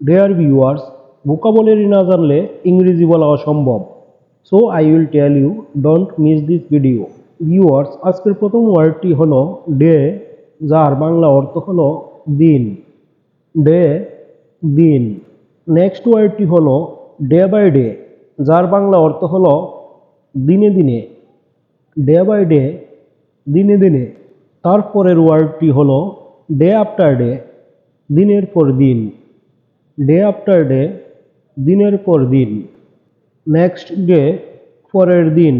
Dear viewers vocabulary না জানলে ইংরেজি বলা অসম্ভব। So I will tell you don't miss this video viewers আজকের প্রথম ওয়ার্ডটি হলো ডে যার বাংলা অর্থ হলো দিন ডে দিন নেক্সট ওয়ার্ডটি হলো ডে বাই ডে যার বাংলা অর্থ হলো দিনে দিনে ডে বাই ডে দিনে দিনে তারপরের ওয়ার্ডটি হলো ডে আফটার ডে দিনের পর দিন ডে আফটার ডে দিনের পর দিন নেক্সট ডে পরের দিন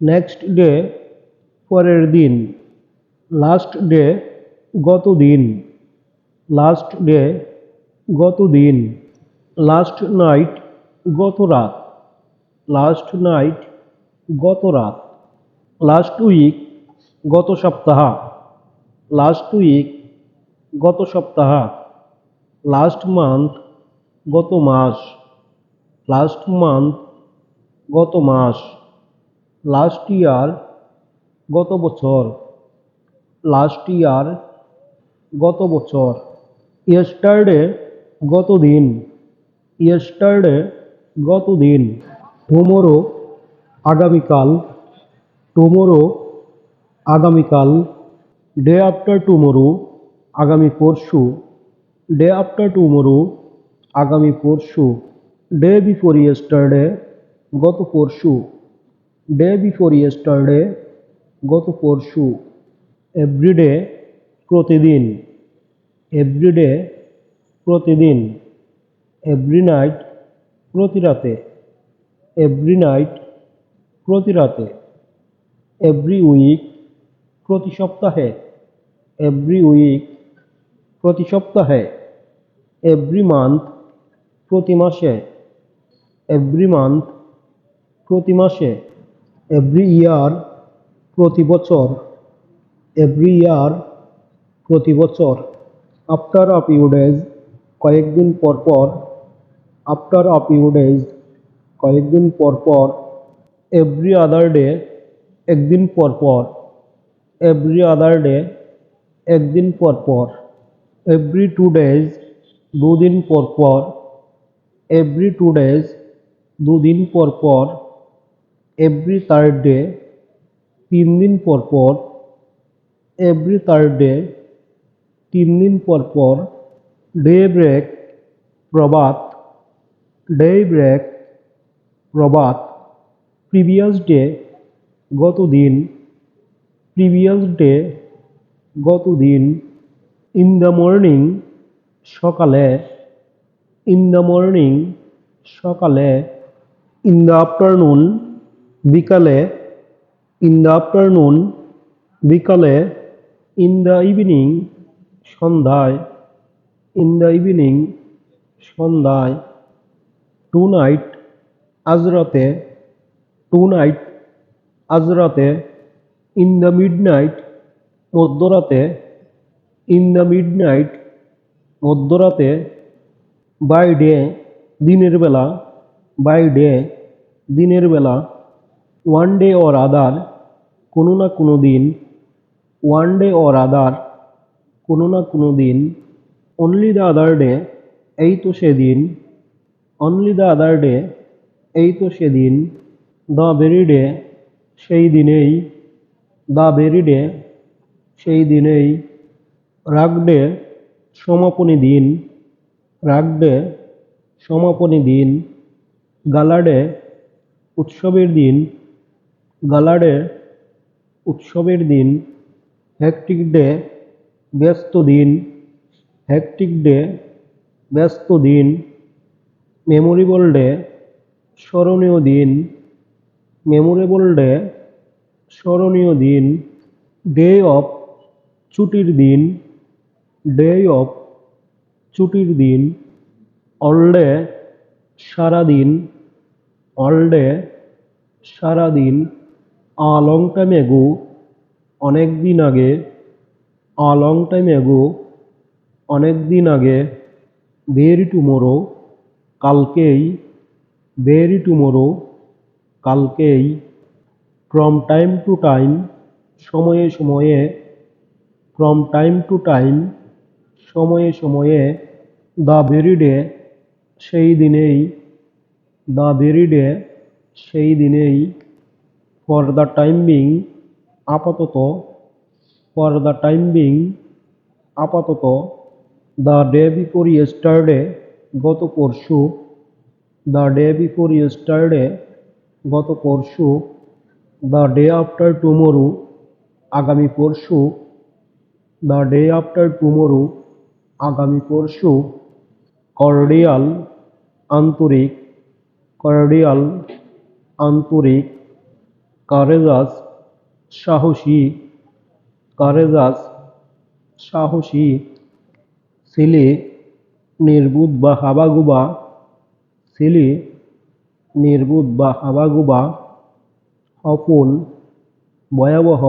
নেক্সট ডে পরের দিন লাস্ট ডে গত দিন লাস্ট ডে গত দিন লাস্ট নাইট গত রাত লাস্ট নাইট গত রাত লাস্ট উইক গত সপ্তাহ লাস্ট উইক গত সপ্তাহ। লাস্ট মান্থ গত মাস। লাস্ট মান্থ গত মাস। লাস্ট ইয়ার গত বছর। লাস্ট ইয়ার গত বছর। ইয়েস্টারডে গত দিন। ইয়েস্টারডে গত দিন। টুমোরো আগামীকাল। টুমোরো আগামীকাল। ডে আফটার টুমোরো আগামী পরশু। ডে আফটার টুমোরো আগামী পরশু। ডে বিফোর ইয়েস্টারডে গত পরশু। ডে বিফোর ইয়েস্টারডে গত পরশু। এভরিডে প্রতিদিন। এভরিডে প্রতিদিন। এভরি নাইট প্রতি রাতে। এভরি নাইট প্রতি রাতে। এভরি উইক প্রতি সপ্তাহে। এভরি উইক প্রতি সপ্তাহে। এভরি মান্থ প্রতি মাসে এভরি মান্থ প্রতি মাসে এভরি ইয়ার প্রতি বছর এভরি ইয়ার প্রতি বছর। আফটার আ ফিউ ডেজ কয়েকদিন পর পর আফটার আ ফিউ ডেজ কয়েকদিন পর পর এভরি আদার ডে একদিন পর পর এভরি আদার ডে একদিন পর পর এভরি টু ডেজ দুদিন পর পর এভরি টু ডেজ দুদিন পর পর এভরি থার্ড ডে তিন দিন পর পর এভরি থার্ড ডে তিন দিন পর পর ডে ব্রেক প্রবাত ডে ব্রেক প্রবাত প্রিভিয়াস ডে গত দিন প্রিভিয়াস ডে গত দিন ইন দ্য মর্নিং সকালে ইন দ্য মর্নিং সকালে ইন দ্য আফটারনুন বিকালে ইন দ্য আফটারনুন বিকালে ইন দ্য ইভিনিং সন্ধ্যায় ইন দ্য ইভিনিং সন্ধ্যায় টু নাইট আজ রাতে টু নাইট আজ রাতে ইন দ্য মিড নাইট মধ্যরাতে ইন দ্য মিড নাইট মধ্যরাতে বাই ডে দিনের বেলা বাই ডে দিনের বেলা ওয়ান ডে অর আদার কোনো না কোনো দিন ওয়ান ডে অর আদার কোনো না কোনো দিন অনলি দ্য আদার ডে এই তো সেদিন অনলি দ্য আদার ডে এই তো সেদিন দ্য ভেরি ডে সেই দিনেই দ্য ভেরি ডে সেই দিনেই, রাগ ডে সমাপনী দিন রাগ ডে সমাপনী দিন গালা ডে উৎসবের দিন গালা ডে উৎসবের দিন হ্যাকটিক ডে ব্যস্ত দিন হ্যাকটিক ডে ব্যস্ত দিন মেমোরেবল ডে স্মরণীয় দিন মেমোরেবল ডে স্মরণীয় দিন ডে অফ ছুটির দিন ডে অফ ছুটির দিন অল ডে সারাদিন অল ডে সারাদিন আ লং টাইম এগো অনেক দিন আগে, আ লং টাইম এগো অনেক দিন আগে ভেরি টুমোরো কালকেই ভেরি টুমোরো কালকেই ফ্রম টাইম টু টাইম সময়ে সময়ে ফ্রম টাইম টু টাইম সময়ে সময়ে দ্য ভেরি ডে সেই দিনেই দ্য ভেরি ডে সেই দিনেই ফর দ্য টাইম বিং আপাতত ফর দ্য টাইম বিং আপাতত দ্য ডে বিফোর ইয়েস্টারডে, গত পরশু দ্য ডে বিফোর ইয়েস্টারডে, গত পরশু দ্য ডে আফটার টুমোরো, আগামী পরশু দ্য ডে আফটার টুমোরো আগামী পরশু কর্ডিয়াল আন্তরিক কর্ডিয়াল আন্তরিক কারেজাস সাহসী কারেজাস সাহসী ছেলে নির্বুধ বা হাবাগুবা ছেলে নির্বুধ বা হাবাগুবা অফুল ভয়াবহ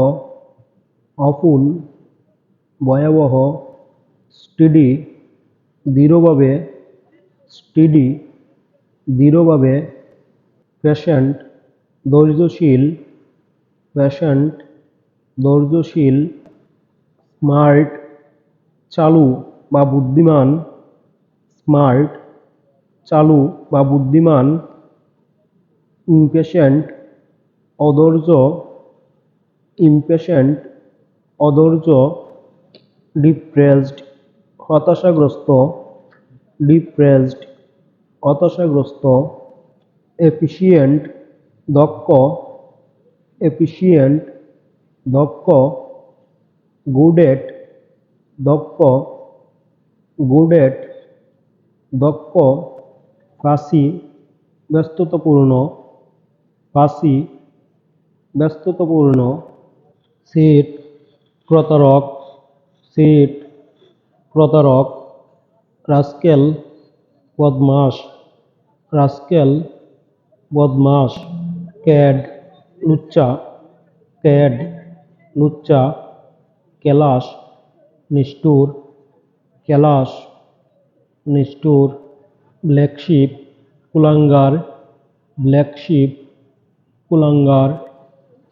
অফুল ভয়াবহ স্টিডি দৃঢ়ভাবে স্টিডি দৃঢ়ভাবে পেশেন্ট ধৈর্যশীল পেশেন্ট ধৈর্যশীল স্মার্ট চালু বা বুদ্ধিমান স্মার্ট চালু বা বুদ্ধিমান ইমপেশেন্ট অধৈর্য ইমপেশেন্ট অধৈর্য ডিপ্রেসড হতাশাগ্রস্ত ডিপ্রেসড হতাশাগ্রস্ত এফিসিয়েন্ট দক্ষ এফিসিয়েন্ট দক্ষ, গুডেট দক্ষ গুডেট, দক্ষ, ফাঁসি, ব্যস্ততাপূর্ণ ফাঁসি, ব্যস্ততাপূর্ণ, সিট, প্রতারক, সিট প্রতারক, রাস্কেল বদমাস রাস্কেল বদমাস ক্যাড, লুচ্চা ক্যাড, লুচ্চা, কেলাস, নিষ্ঠুর কেলাস, নিষ্ঠুর, ব্ল্যাক শিপ, কুলাঙ্গার, ব্ল্যাক শিপ, কুলাঙ্গার,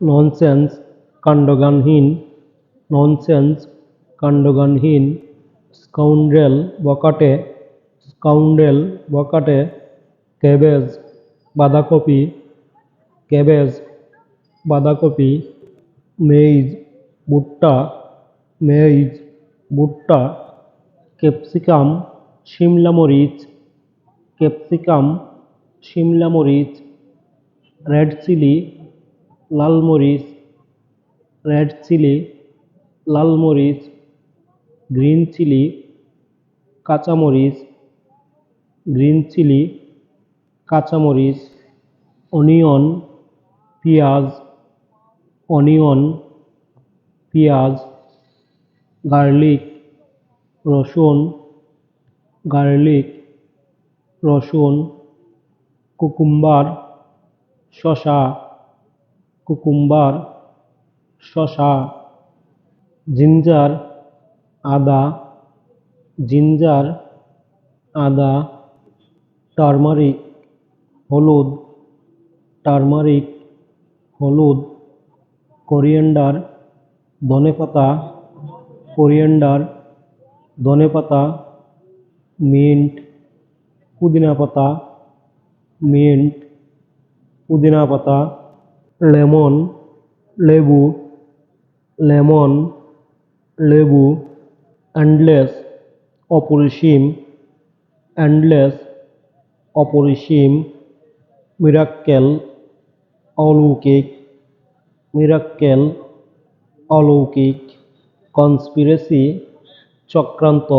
ননসেন্স, কাণ্ডজ্ঞানহীন ননসেন্স, কাণ্ডজ্ঞানহীন। স্কাউন্ড্রেল বকাটে স্কাউন্ডেল বকাটে ক্যাবেজ বাঁধাকপি ক্যাবেজ বাঁধাকপি, মেইজ, ভুট্টা মেইজ, ভুট্টা, ক্যাপসিকাম, শিমলা মরিচ, ক্যাপসিকাম, শিমলা মরিচ, রেড চিলি, লাল মরিচ, রেড চিলি, লাল মরিচ গ্রিন চিলি, কাঁচামরিচ, গ্রিন চিলি, কাঁচামরিচ, অনিয়ন, পেঁয়াজ অনিয়ন, পেঁয়াজ, গার্লিক, রসুন গার্লিক, রসুন, কুকুম্বার শশা কুকুম্বার শশা জিঞ্জার আদা, জিঞ্জার, আদা, টারমারিক, হলুদ টারমারিক, হলুদ, কোরিয়েন্ডার ধনেপাতা কোরিয়েন্ডার ধনেপাতা মিন্ট, পুদিনা পাতা, মিন্ট, পুদিনা পাতা, লেমন, লেবু লেমন, লেবু অ্যান্ডলেস অপরিসীম অ্যান্ডলেস অপরিসীম মিরাক্কেল অলৌকিক মিরাক্কেল অলৌকিক কনস্পিরেসি চক্রান্ত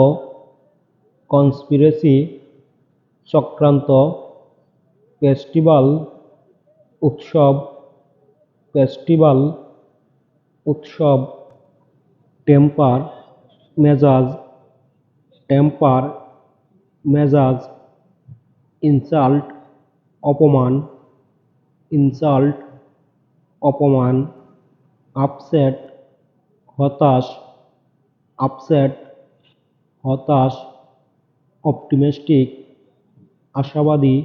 কনস্পিরেসি চক্রান্ত ফেস্টিভ্যাল উৎসব ফেস্টিভ্যাল উৎসব টেম্পার মেজাজ টেম্পার মেজাজ ইনসাল্ট অপমান ইনসাল্ট অপমান আপসেট হতাশ আপসেট হতাশ অপটিমিস্টিক আশাবাদী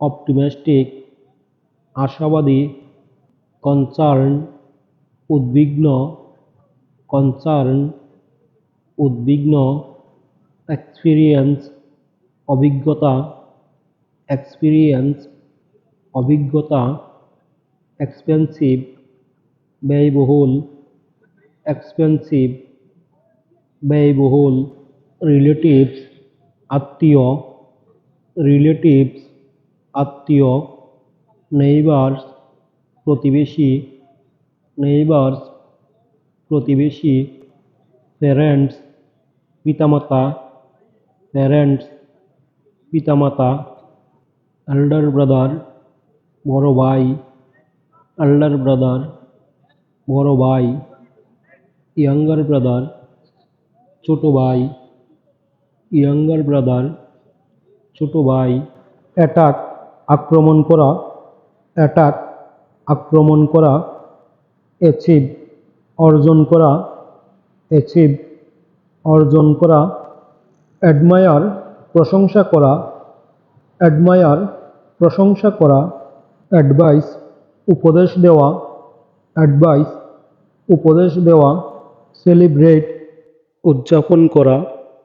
অপটিমিস্টিক আশাবাদী কনসার্ন উদ্বিগ্ন কনসার্ন উদ্বিগ্ন এক্সপিরিয়েন্স অভিজ্ঞতা এক্সপিরিয়েন্স অভিজ্ঞতা এক্সপেন্সিভ ব্যয়বহুল এক্সপেন্সিভ ব্যয়বহুল রিলেটিভস আত্মীয় রিলেটিভস আত্মীয় নেইবার্স প্রতিবেশী নেইবার্স প্রতিবেশী প্যারেন্টস পিতামাতা প্যারেন্টস পিতামাতা এল্ডার ব্রাদার বড় ভাই এল্ডার ব্রাদার বড় ভাই ইয়াঙ্গার ব্রাদার ছোট ভাই ইয়াঙ্গার ব্রাদার ছোট ভাই। অ্যাটাক আক্রমণ করা অ্যাটাক আক্রমণ করা অ্যাচিভ অর্জন করা অ্যাচিভ অর্জন করা অ্যাডমায়ার প্রশংসা করা অ্যাডমায়ার প্রশংসা করা অ্যাডভাইস উপদেশ দেওয়া অ্যাডভাইস উপদেশ দেওয়া সেলিব্রেট উদযাপন করা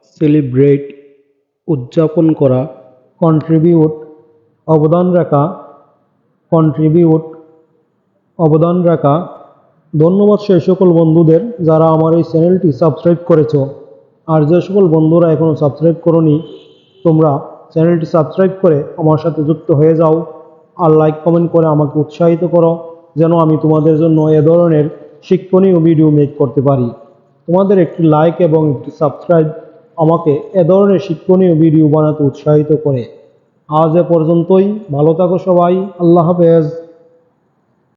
সেলিব্রেট উদযাপন করা কন্ট্রিবিউট অবদান রাখা কন্ট্রিবিউট অবদান রাখা ধন্যবাদ সেই সকল বন্ধুদের যারা আমার এই চ্যানেলটি সাবস্ক্রাইব করেছ। আর যে সকল বন্ধুরা এখনও সাবস্ক্রাইব করনি, তোমরা চ্যানেলটি সাবস্ক্রাইব করে আমার সাথে যুক্ত হয়ে যাও আর লাইক, কমেন্ট করে আমাকে উৎসাহিত করো যেন আমি তোমাদের জন্য এ ধরনের শিক্ষণীয় ভিডিও মেক করতে পারি। তোমাদের একটি লাইক এবং একটি সাবস্ক্রাইব আমাকে এ ধরনের শিক্ষণীয় ভিডিও বানাতে উৎসাহিত করে। আজ এ পর্যন্তই, ভালো থাকো সবাই, আল্লাহ হাফেজ।